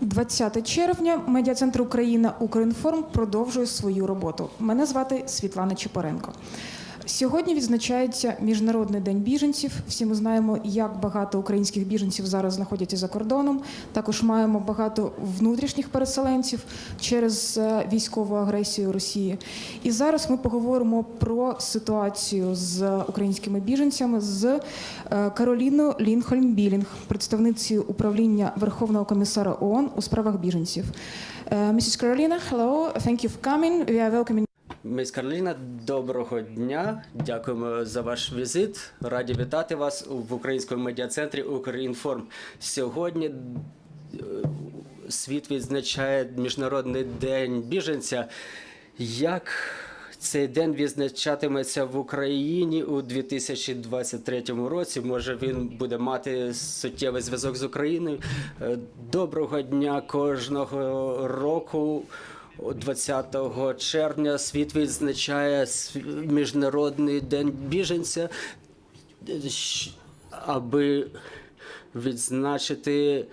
20 червня медіа-центр Україна Укрінформ продовжує свою роботу. Мене звати Світлана Чепоренко. Сьогодні відзначається Міжнародний день біженців. Всі ми знаємо, як багато українських біженців зараз знаходяться за кордоном. Також маємо багато внутрішніх переселенців через е, військову агресію Росії. І зараз ми поговоримо про ситуацію з українськими біженцями з е, Кароліною Лінхольм Білінг, представницею управління Верховного комісара ООН у справах біженців. Е, Mrs. Carolina, hello, thank you for coming. We are welcoming Міс Карліна, доброго дня. Дякуємо за ваш візит. Раді вітати вас в українському медіа-центрі Укрінформ. Сьогодні е, світ відзначає Міжнародний день біженця. Як цей день відзначатиметься в Україні у 2023 році? Може він буде мати суттєвий зв'язок з Україною? Е, Доброго дня кожного року. 20 червня світ відзначає Міжнародний день біженця, аби відзначити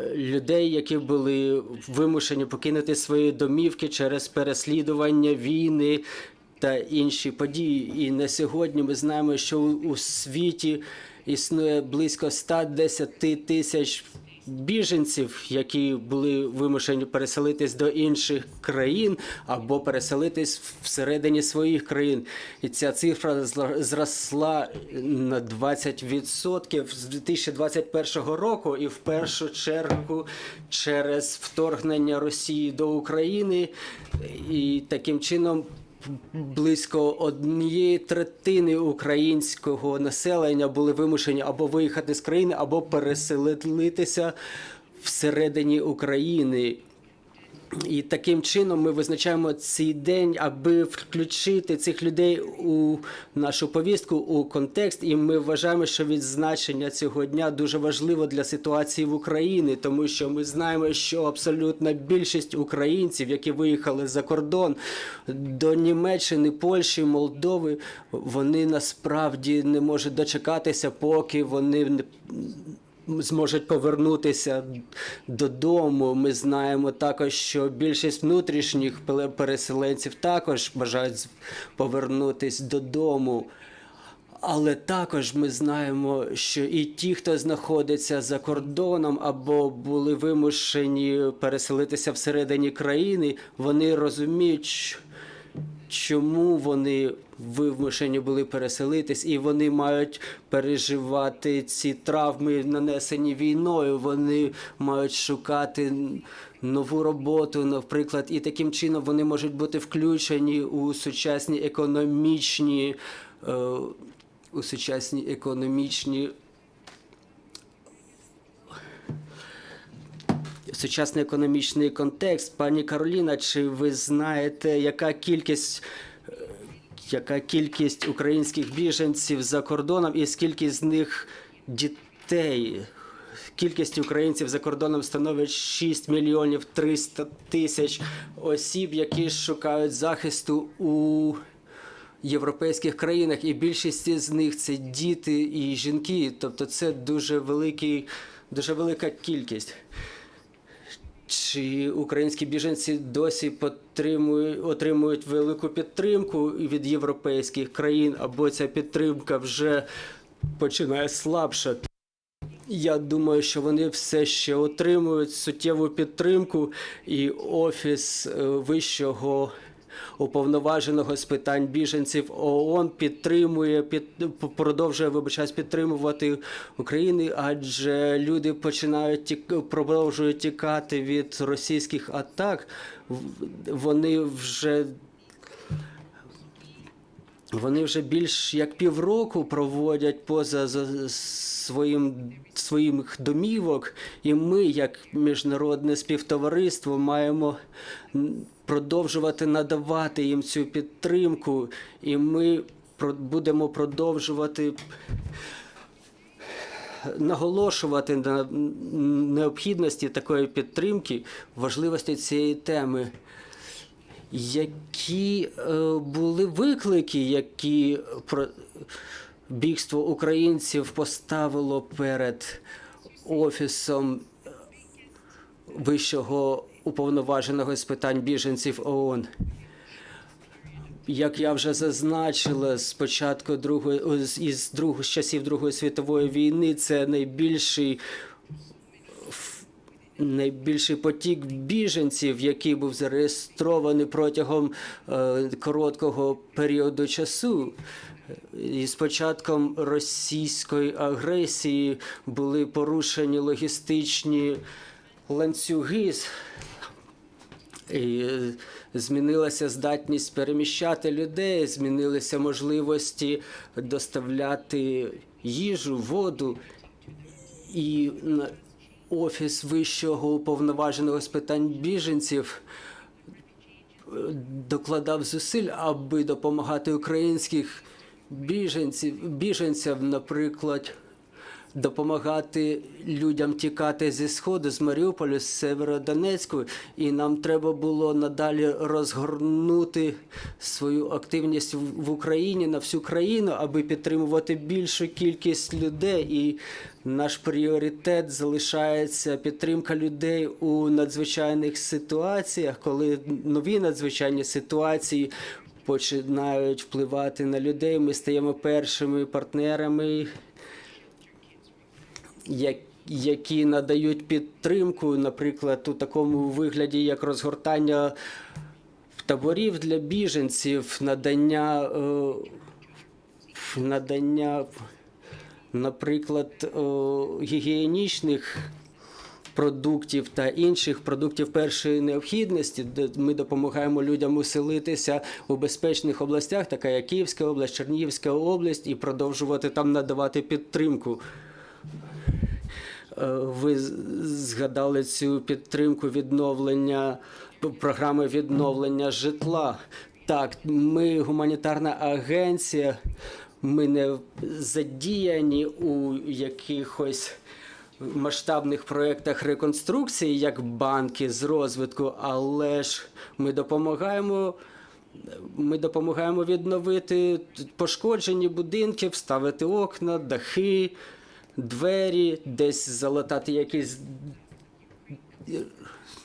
е, людей, які були вимушені покинути свої домівки через переслідування війни та інші події. І на сьогодні ми знаємо, що у світі існує близько 110 тисяч біженців, які були вимушені переселитись до інших країн або переселитись всередині своїх країн. І ця цифра зросла на 20% з 2021 року, і в першу чергу через вторгнення Росії до України, і таким чином. Близько однієї третини українського населення були вимушені або виїхати з країни, або переселитися всередині України. І таким чином ми визначаємо цей день, аби включити цих людей у нашу повістку, у контекст. І ми вважаємо, що відзначення цього дня дуже важливо для ситуації в Україні, тому що ми знаємо, що абсолютна більшість українців, які виїхали за кордон до Німеччини, Польщі, Молдови, вони насправді не можуть дочекатися, поки вони не зможуть повернутися додому. Ми знаємо також, що більшість внутрішніх переселенців також бажають повернутися додому. Але також ми знаємо, що і ті, хто знаходиться за кордоном або були вимушені переселитися всередині країни, вони розуміють, чому вони вимушені були переселитись, і вони мають переживати ці травми, нанесені війною. Вони мають шукати нову роботу, наприклад, і таким чином вони можуть бути включені у сучасні економічні, е, у сучасні економічні. Сучасний економічний контекст. Пані Кароліна, чи ви знаєте, яка кількість, е, яка кількість українських біженців за кордоном і скільки з них дітей? Кількість українців за кордоном становить 6 мільйонів 300 тисяч осіб, які шукають захисту у європейських країнах, і більшість з них це діти і жінки. Тобто це дуже великий, дуже велика кількість. Чи українські біженці досі отримують велику підтримку від європейських країн, або ця підтримка вже починає слабшати? Я думаю, що вони все ще отримують суттєву підтримку, і офіс е, вищого уповноваженого з питань біженців ООН підтримує, під, продовжує вибачаюсь, підтримувати Україну, адже люди починають тік, продовжують тікати від російських атак. Вони вже вони вже більш як півроку проводять поза за своїм своїх домівок, і ми, як міжнародне співтовариство, маємо продовжувати надавати їм цю підтримку, і ми будемо продовжувати наголошувати на необхідності такої підтримки, важливості цієї теми. Які е, були виклики, які бігство українців поставило перед офісом вищого уповноваженого з питань біженців ООН. Як я вже зазначила, з початку другої з- із друг, з часів Другої світової війни це найбільший найбільший потік біженців, який був зареєстрований протягом е, короткого періоду часу. І з початком російської агресії були порушені логістичні ланцюги. Е, змінилася здатність переміщати людей, змінилися можливості доставляти їжу, воду. І офіс вищого уповноваженого з питань біженців е, докладав зусиль, аби допомагати українських біженців, біженцям, наприклад, допомагати людям тікати зі сходу, з Маріуполя, з Северодонецьку, і нам треба було надалі розгорнути свою активність в Україні на всю країну, аби підтримувати більшу кількість людей. І наш пріоритет залишається підтримка людей у надзвичайних ситуаціях, коли нові надзвичайні ситуації. Починають впливати на людей. Ми стаємо першими партнерами які надають підтримку, наприклад, у такому вигляді, як розгортання таборів для біженців, надання, е, надання наприклад, е, гігієнічних продуктів та інших продуктів першої необхідності, де ми допомагаємо людям уселитися у безпечних областях, така як Київська область, Чернігівська область, і продовжувати там надавати підтримку. Е, Ви згадали цю підтримку відновлення програми відновлення житла. Так, ми гуманітарна агенція, ми не задіяні у якихось масштабних проєктах реконструкції, як банки з розвитку, але ж ми допомагаємо. Ми допомагаємо відновити пошкоджені будинки, вставити окна, дахи, двері, десь залатати якісь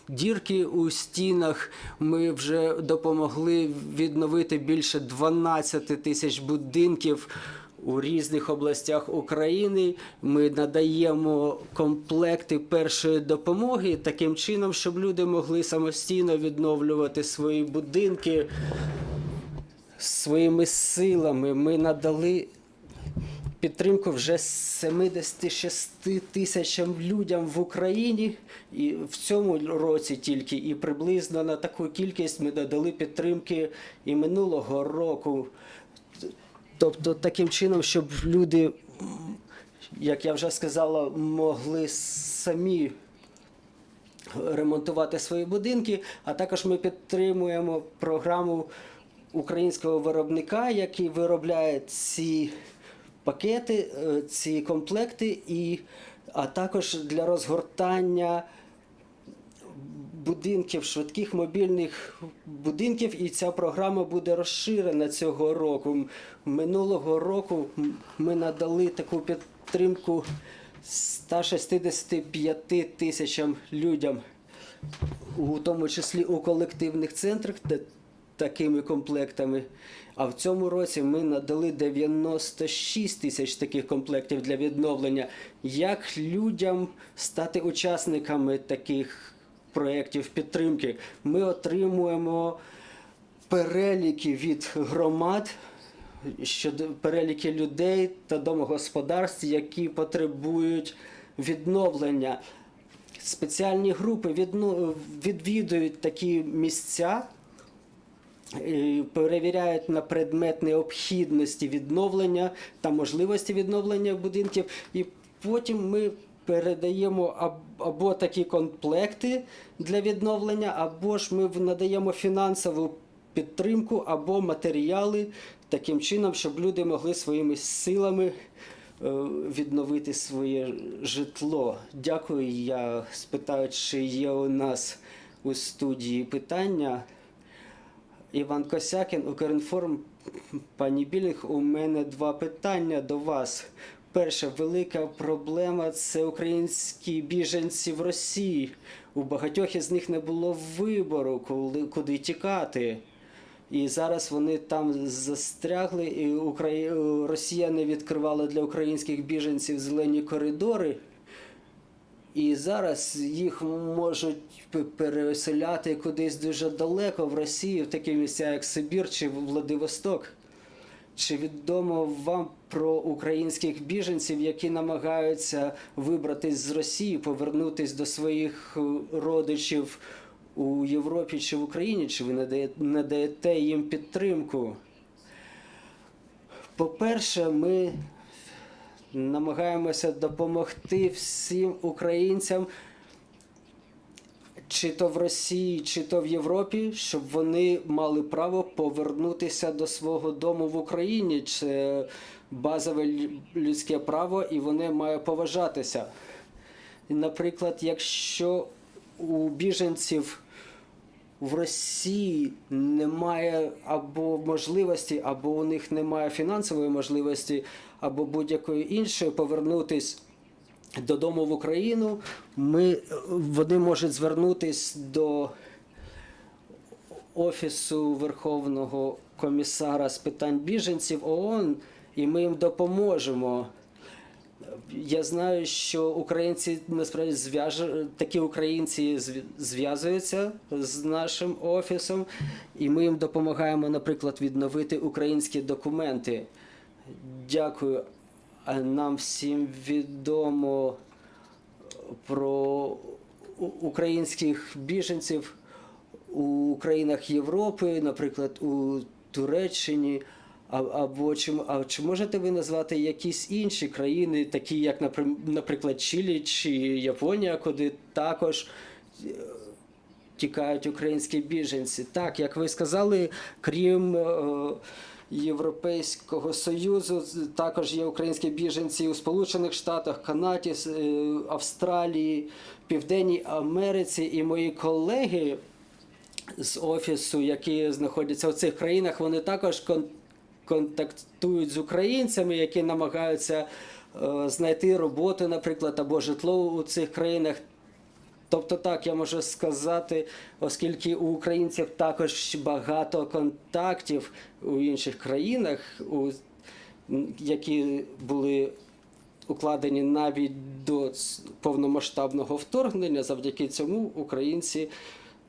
дірки у стінах. Ми вже допомогли відновити більше 12 тисяч будинків. У різних областях України ми надаємо комплекти першої допомоги таким чином, щоб люди могли самостійно відновлювати свої будинки своїми силами. Ми надали підтримку вже 76 тисячам людям в Україні, і в цьому році тільки і приблизно на таку кількість ми додали підтримки і минулого року. Тобто таким чином, щоб люди, як я вже сказала, могли самі ремонтувати свої будинки, а також ми підтримуємо програму українського виробника, який виробляє ці пакети, е, ці комплекти, і, а також для розгортання будинків, швидких мобільних будинків, і ця програма буде розширена цього року. Минулого року ми надали таку підтримку 165 тисячам людям, у тому числі у колективних центрах, та- такими комплектами. А в цьому році ми надали 96 тисяч таких комплектів для відновлення. Як людям стати учасниками таких проєктів підтримки? Ми отримуємо переліки від громад щодо переліки людей та домогосподарств, які потребують відновлення. Спеціальні групи відвідують такі місця, перевіряють на предмет необхідності відновлення та можливості відновлення будинків. І потім ми передаємо або такі комплекти для відновлення, або ж ми надаємо фінансову підтримку або матеріали таким чином, щоб люди могли своїми силами е, відновити своє житло. Дякую. Я спитаю, чи є у нас у студії питання. Іван Косякін, Укрінформ. Пані Білінг, у мене два питання до вас. Перша велика проблема це українські біженці в Росії. у багатьох із них не було вибору, коли, куди тікати. І зараз вони там застрягли, і Украї... Росія не відкривала для українських біженців зелені коридори. І зараз їх можуть переселяти кудись дуже далеко в Росію, в такі місця, як Сибір чи Владивосток. Чи відомо вам про українських біженців, які намагаються вибратись з Росії, повернутись до своїх е, родичів у Європі чи в Україні? Чи ви надає- надаєте їм підтримку? По-перше, ми намагаємося допомогти всім українцям, чи то в Росії, чи то в Європі, щоб вони мали право повернутися до свого дому в Україні. Це базове людське право, і вони мають поважатися. Наприклад, якщо у біженців в Росії немає або можливості, або у них немає фінансової можливості, або будь-якої іншої повернутись додому в Україну, ми, вони можуть звернутись до Офісу Верховного комісара з питань біженців ООН, і ми їм допоможемо. Я знаю, що українці насправді зв'яж... такі українці зв- зв'язуються з нашим офісом, і ми їм допомагаємо, наприклад, відновити українські документи. Дякую. Нам всім відомо про українських біженців у країнах Європи, наприклад, у Туреччині. А, або чи, а чи можете ви назвати якісь інші країни, такі як, наприклад, Чилі чи Японія, куди також е, тікають українські біженці? Так, як ви сказали, крім е, Європейського Союзу, також є українські біженці у Сполучених Штатах, Канаді, е, Австралії, Південній Америці. І мої колеги з офісу, які знаходяться в цих країнах, вони також контактують з українцями, які намагаються е, знайти роботу, наприклад, або житло у цих країнах. Тобто так, я можу сказати, оскільки у українців також багато контактів у інших країнах, у, які були укладені навіть до повномасштабного вторгнення, завдяки цьому українці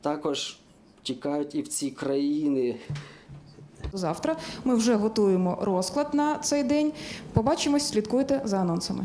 також тікають і в ці країни. Завтра ми вже готуємо розклад на цей день. Побачимось, слідкуйте за анонсами.